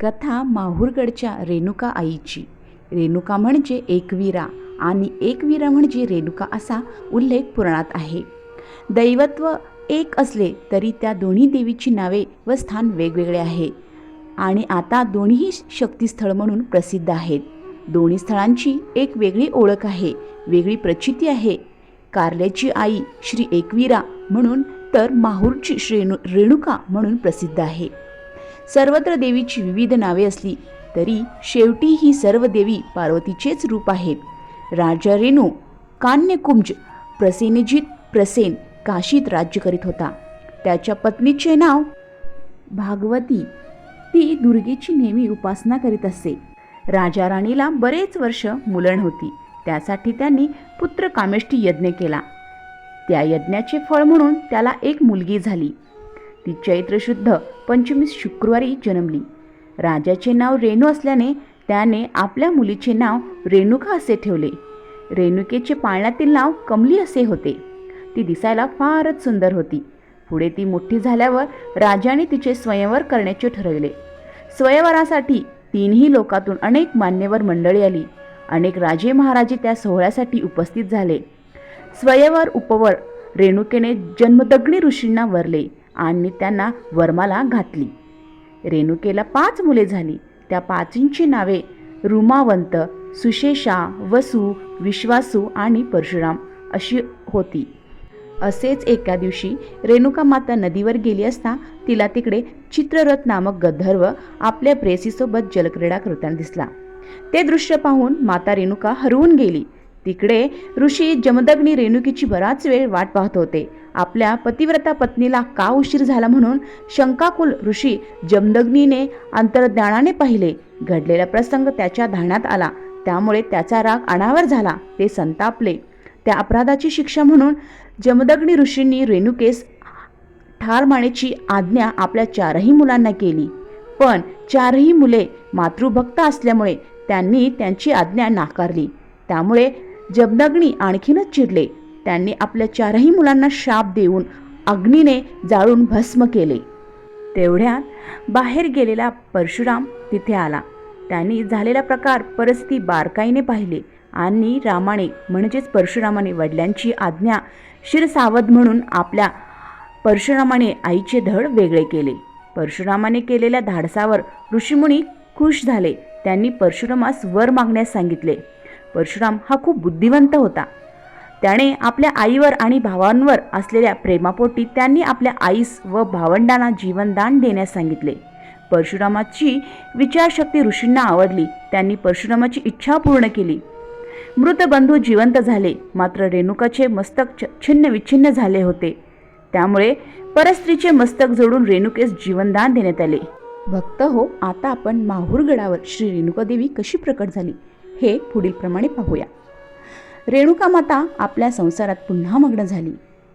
कथा माहूरगडच्या रेणुका आईची. रेणुका म्हणजे एकवीरा आणि एकवीरा म्हणजे रेणुका असा उल्लेख पुराणात आहे. दैवत्व एक असले तरी त्या दोन्ही देवीची नावे व स्थान वेगवेगळे आहे आणि आता दोन्ही शक्तिस्थळ म्हणून प्रसिद्ध आहेत. दोन्ही स्थळांची एक वेगळी ओळख आहे वेगळी प्रचिती आहे. कारल्याची आई श्री एकवीरा म्हणून तर माहूरची श्रेणू रेणुका म्हणून प्रसिद्ध आहे. सर्वत्र देवीची विविध नावे असली तरी शेवटी ही सर्व देवी पार्वतीचेच रूप आहेत. राजा रेणू कान्यकुंज प्रसेनजित प्रसेन काशीत राज्य करीत होता. त्याच्या पत्नीचे नाव भागवती. ती दुर्गेची नेहमी उपासना करीत असे. राजा राणीला बरेच वर्ष मुलं होती. त्यासाठी त्यांनी पुत्र कामेष्टी यज्ञ केला. त्या यज्ञाचे फळ म्हणून त्याला एक मुलगी झाली. ती चैत्रशुद्ध पंचमीस शुक्रवारी जन्मली. राजाचे नाव रेणू असल्याने त्याने आपल्या मुलीचे नाव रेणुका असे ठेवले. रेणुकेचे पाळण्यातील नाव कमली असे होते. ती दिसायला फारच सुंदर होती. पुढे ती मोठी झाल्यावर राजाने तिचे स्वयंवर करण्याचे ठरवले. स्वयंवरासाठी तीनही लोकातून अनेक मान्यवर मंडळी आली. अनेक राजे महाराजे त्या सोहळ्यासाठी उपस्थित झाले. स्वयंवर उपवर रेणुकेने जन्मदग्नी ऋषींना वरले. आणि त्यांना वर्माला घातली. रेणुकेला पाच मुले झाली. त्या पाचींची नावे रुमावंत सुशेषा वसू विश्वासू आणि परशुराम अशी होती. असेच एका दिवशी रेणुका माता नदीवर गेली असता तिला तिकडे चित्ररथ नामक गंधर्व आपल्या प्रेसीसोबत जलक्रीडा करताना दिसला. ते दृश्य पाहून माता रेणुका हरवून गेली. तिकडे ऋषी जमदग्नी रेणुकीची बराच वेळ वाट पाहत होते. आपल्या पतिव्रता पत्नीला का उशीर झाला म्हणून शंकाकुल ऋषी जमदग्नीने अंतर्ज्ञानाने पाहिले. घडलेला प्रसंग त्याच्या ध्यानात आला. त्यामुळे त्याचा राग अनावर झाला. ते संतापले. त्या अपराधाची शिक्षा म्हणून जमदग्नी ऋषींनी रेणुकेस ठार मारण्याची आज्ञा आपल्या चारही मुलांना केली. पण चारही मुले मातृभक्त असल्यामुळे त्यांनी त्यांची आज्ञा नाकारली. त्यामुळे जमदग्नी आणखीनच चिडले. त्यांनी आपल्या चारही मुलांना शाप देऊन अग्नीने जाळून भस्म केले. तेवढ्यात बाहेर गेलेला परशुराम तिथे आला. त्यांनी झालेला प्रकार परिस्थिती बारकाईने पाहिले आणि रामाने म्हणजेच परशुरामाने वडिलांची आज्ञा शिरसावध म्हणून आपल्या परशुरामाने आईचे धड वेगळे केले. परशुरामाने केलेल्या धाडसावर ऋषीमुनी खुश झाले. त्यांनी परशुरामास वर मागण्यास सांगितले. परशुराम हा खूप बुद्धिवंत होता. त्याने आपल्या आईवर आणि भावांवर असलेल्या प्रेमापोटी त्यांनी आपल्या आईस व भावंडांना जीवनदान देण्यास सांगितले. परशुरामाची विचारशक्ती ऋषींना आवडली. त्यांनी परशुरामाची इच्छा पूर्ण केली. मृत बंधू जिवंत झाले. मात्र रेणुकाचे मस्तक छिन्न विच्छिन्न झाले होते. त्यामुळे परस्त्रीचे मस्तक जोडून रेणुकेस जीवनदान देण्यात आले. भक्त हो आता आपण माहूरगडावर श्री रेणुकादेवी कशी प्रकट झाली हे पुढील प्रमाणे पाहूया. रेणुका माता आपल्या संसारात पुन्हा मग्न झाली.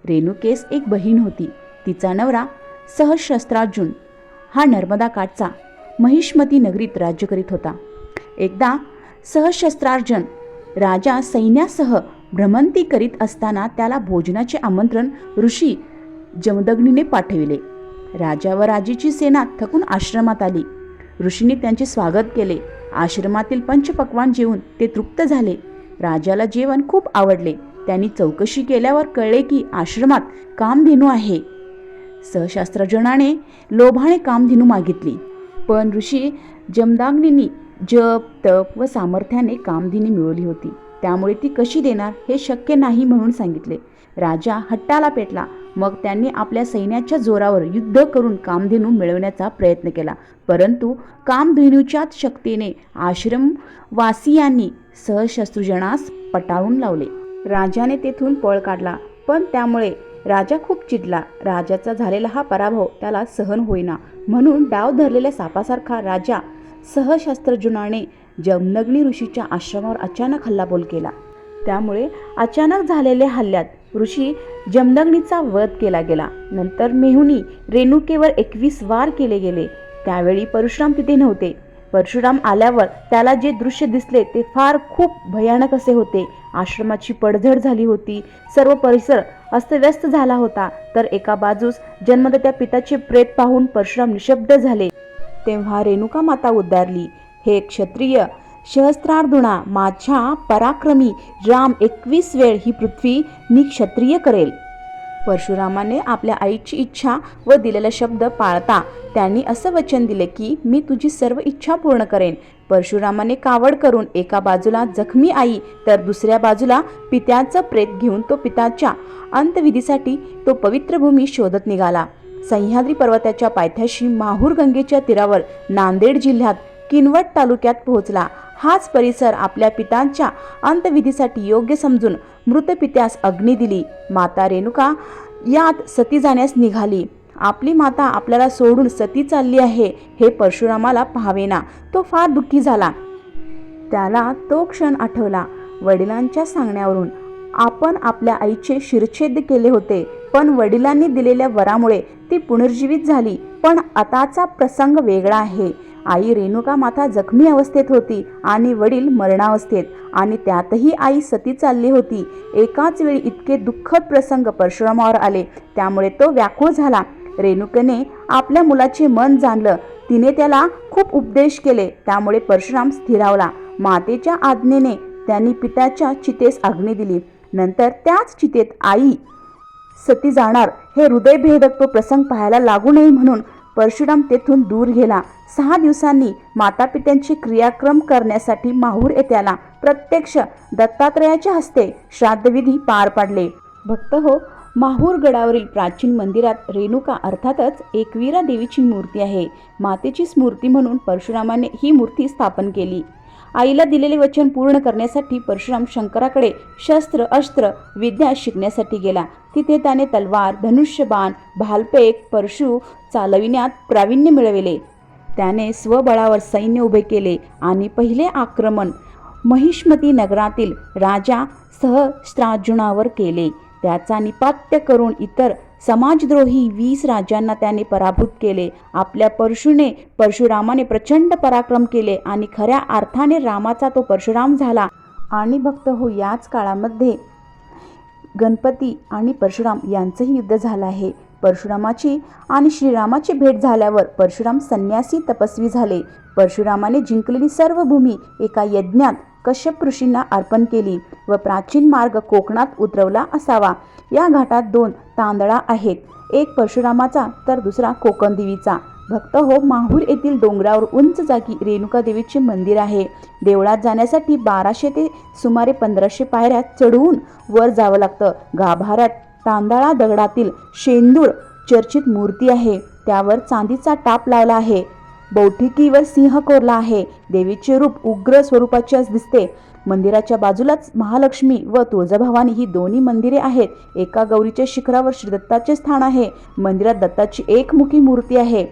रेणुकेस एक बहीण होती. तिचा नवरा सहशस्त्रार्जुन हा नर्मदा काठचा महिष्मती नगरीत राज्य करीत होता. एकदा सहशस्त्रार्जन राजा सैन्यासह भ्रमंती करीत असताना त्याला भोजनाचे आमंत्रण ऋषी जमदग्नीने पाठविले. राजा व राजेची सेना थकून आश्रमात आली. ऋषीने त्यांचे स्वागत केले. आश्रमातील पंचपक्वान जेवून ते तृप्त झाले. राजाला जेवण खूप आवडले. त्यांनी चौकशी केल्यावर कळले की आश्रमात कामधेनू आहे. सहशास्त्रजनाने लोभाने कामधेनू मागितली. पण ऋषी जमदाग्नींनी जप तप व सामर्थ्याने कामधेनी मिळवली होती. त्यामुळे ती कशी देणार हे शक्य नाही म्हणून सांगितले. राजा हट्टाला पेटला. मग त्यांनी आपल्या सैन्याच्या जोरावर युद्ध करून कामधेनू मिळवण्याचा प्रयत्न केला. परंतु कामधेनूच्याच शक्तीने आश्रमवासियांनी सहशस्त्रुजनास पटाळून लावले. राजाने तेथून पळ काढला पण त्यामुळे राजा खूप चिडला. राजाचा झालेला हा पराभव त्याला सहन होईना. म्हणून डाव धरलेल्या सापासारखा राजा सहशस्त्रजुनाने जमनग्नी ऋषीच्या आश्रमावर अचानक हल्लाबोल केला. त्यामुळे अचानक झालेल्या हल्ल्यात ऋषी जमदग्नीचा वध केला गेला. नंतर मेहुनी रेणुकेवर एकवीस वार केले गेले. त्यावेळी परशुराम तिथे नव्हते. परशुराम आल्यावर त्याला जे दृश्य दिसले ते फार खूप भयानक असे होते. आश्रमाची पडझड झाली होती. सर्व परिसर अस्तव्यस्त झाला होता. तर एका बाजूस जन्मदात्या पिताचे प्रेत पाहून परशुराम निशब्द झाले. तेव्हा रेणुका माता उद्धारली. हे क्षत्रिय सहस्त्रार्जुना माझ्या पराक्रमी राम एकवीस वेळ ही पृथ्वी निक्षत्रिय करेल. परशुरामाने आपल्या आईची इच्छा व दिलेला शब्द पाळता त्यांनी असं वचन दिले की मी तुझी सर्व इच्छा पूर्ण करेन परशुरामाने कावड करून एका बाजूला जखमी आई तर दुसऱ्या बाजूला पित्याचं प्रेत घेऊन तो पिताच्या अंतविधीसाठी तो पवित्र भूमी शोधत निघाला. सह्याद्री पर्वताच्या पायथ्याशी माहूर गंगेच्या तीरावर नांदेड जिल्ह्यात किनवट तालुक्यात पोहोचला. हाच परिसर आपल्या पितांच्या अंतविधीसाठी योग्य समजून मृत पित्यास अग्नी दिली. माता रेणुका यात सती जाण्यास निघाली. आपली माता आपल्याला सोडून सती चालली आहे हे परशुरामाला पाहावेना. तो फार दुःखी झाला. त्याला तो क्षण आठवला. वडिलांच्या सांगण्यावरून आपण आपल्या आईचे शिरछेद केले होते पण वडिलांनी दिलेल्या वरामुळे ती पुनर्जीवित झाली. पण आताचा प्रसंग वेगळा आहे. आई रेणुका माता जखमी अवस्थेत होती आणि वडील मरणावस्थेत. आणि त्यातही आई सती चालली होती. एकाच वेळी इतके दुःखद प्रसंग परशुरामावर आले. त्यामुळे तो व्याकुळ झाला. रेणुकेने आपल्या मुलाचे मन जाणलं. तिने त्याला खूप उपदेश केले. त्यामुळे परशुराम स्थिरावला. मातेच्या आज्ञेने त्यांनी पित्याच्या चितेस अग्नी दिली. नंतर त्याच चितेत आई सती जाणार. हे हृदयभेदक तो प्रसंग पाहायला लागू नये म्हणून परशुराम तेथून दूर गेला. सहा दिवसांनी मातापित्यांचे क्रियाक्रम करण्यासाठी माहूर येत्याला प्रत्यक्ष दत्तात्रयाच्या हस्ते श्राद्धविधी पार पाडले. भक्त हो माहूर गडावरील प्राचीन मंदिरात रेणुका अर्थातच एकवीरा देवीची मूर्ती आहे. मातेची स्मृती म्हणून परशुरामाने ही मूर्ती स्थापन केली. आईला दिलेले वचन पूर्ण करण्यासाठी परशुराम शंकराकडे शस्त्र अस्त्र विद्या शिकण्यासाठी गेला. तिथे त्याने तलवार धनुष्यबाण भालपेक परशु चालविण्यात प्रावीण्य मिळविले. त्याने स्वबळावर सैन्य उभे केले आणि पहिले आक्रमण महिष्मती नगरातील राजा सहस्त्रार्जुनावर केले. त्याचा निपात्य करून इतर समाजद्रोही वीस राजांना त्याने पराभूत केले. आपल्या परशुने परशुरामाने प्रचंड पराक्रम केले आणि खऱ्या अर्थाने रामाचा तो परशुराम झाला. आणि भक्त हो याच काळामध्ये गणपती आणि परशुराम यांचंही युद्ध झालं आहे. परशुरामाची आणि श्रीरामाची भेट झाल्यावर परशुराम संन्यासी तपस्वी झाले. परशुरामाने जिंकलेली सर्व भूमी एका यज्ञात कश्यप ऋषींना अर्पण केली व प्राचीन मार्ग कोकणात उतरवला असावा. या घाटात दोन तांदळा आहेत. एक परशुरामाचा तर दुसरा कोकणदेवीचा. भक्त हो माहूर येथील डोंगरावर उंच जागी रेणुका देवीचे मंदिर आहे. देवळात जाण्यासाठी बाराशे ते सुमारे पंधराशे पायऱ्या चढवून वर जावं लागतं. गाभाऱ्यात तांदळा दगडातील शेंदूर चर्चित मूर्ती आहे. त्यावर चांदीचा टाप लावला आहे. बौठिकीवर सिंह कोरला आहे. देवीचे रूप उग्र स्वरूपाचे दिसते. मंदिराच्या बाजूलाच महालक्ष्मी व तुळजाभवानी ही दोन्ही मंदिरे आहेत. एका गौरीच्या शिखरावर श्री दत्ताचे स्थान आहे. मंदिरात दत्ताची एकमुखी मूर्ती आहे.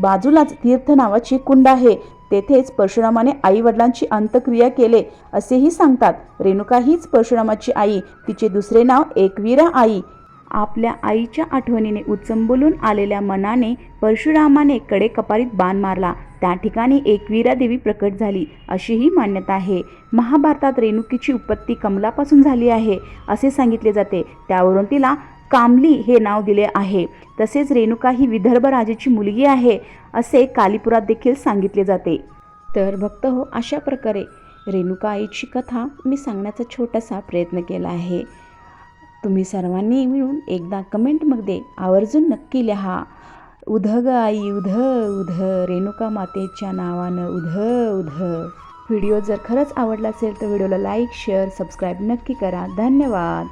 बाजूलाच तीर्थ नावाची कुंड आहे. तेथेच परशुरामाने आई वडिलांची अंत्यक्रिया केले असेही सांगतात. रेणुका हीच परशुरामाची आई. तिचे दुसरे नाव एकवीरा आई. आपल्या आईच्या आठवणीने उचंबुलून आलेल्या मनाने परशुरामाने कडे कपारीत बाण मारला. त्या ठिकाणी एकवीरा देवी प्रकट झाली. अशीही मान्यता आहे. महाभारतात रेणुकीची उत्पत्ती कमलापासून झाली आहे असे सांगितले जाते. त्यावरून तिला कामली हे नाव दिले आहे. तसेच रेणुका ही विदर्भ राजेची मुलगी आहे असे कालीपुरात देखील सांगितले जाते. तर भक्त हो अशा प्रकारे रेणुका आईची कथा मी सांगण्याचा छोटासा प्रयत्न केला आहे. तुम्ही सर्वांनी मिळून एकदा कमेंटमध्ये आवर्जून नक्की लिहा. उध ग आई उध उध रेणुका मातेच्या नावानं उध उध. व्हिडिओ जर खरंच आवडला असेल तर व्हिडिओला लाईक शेअर सबस्क्राईब नक्की करा. धन्यवाद.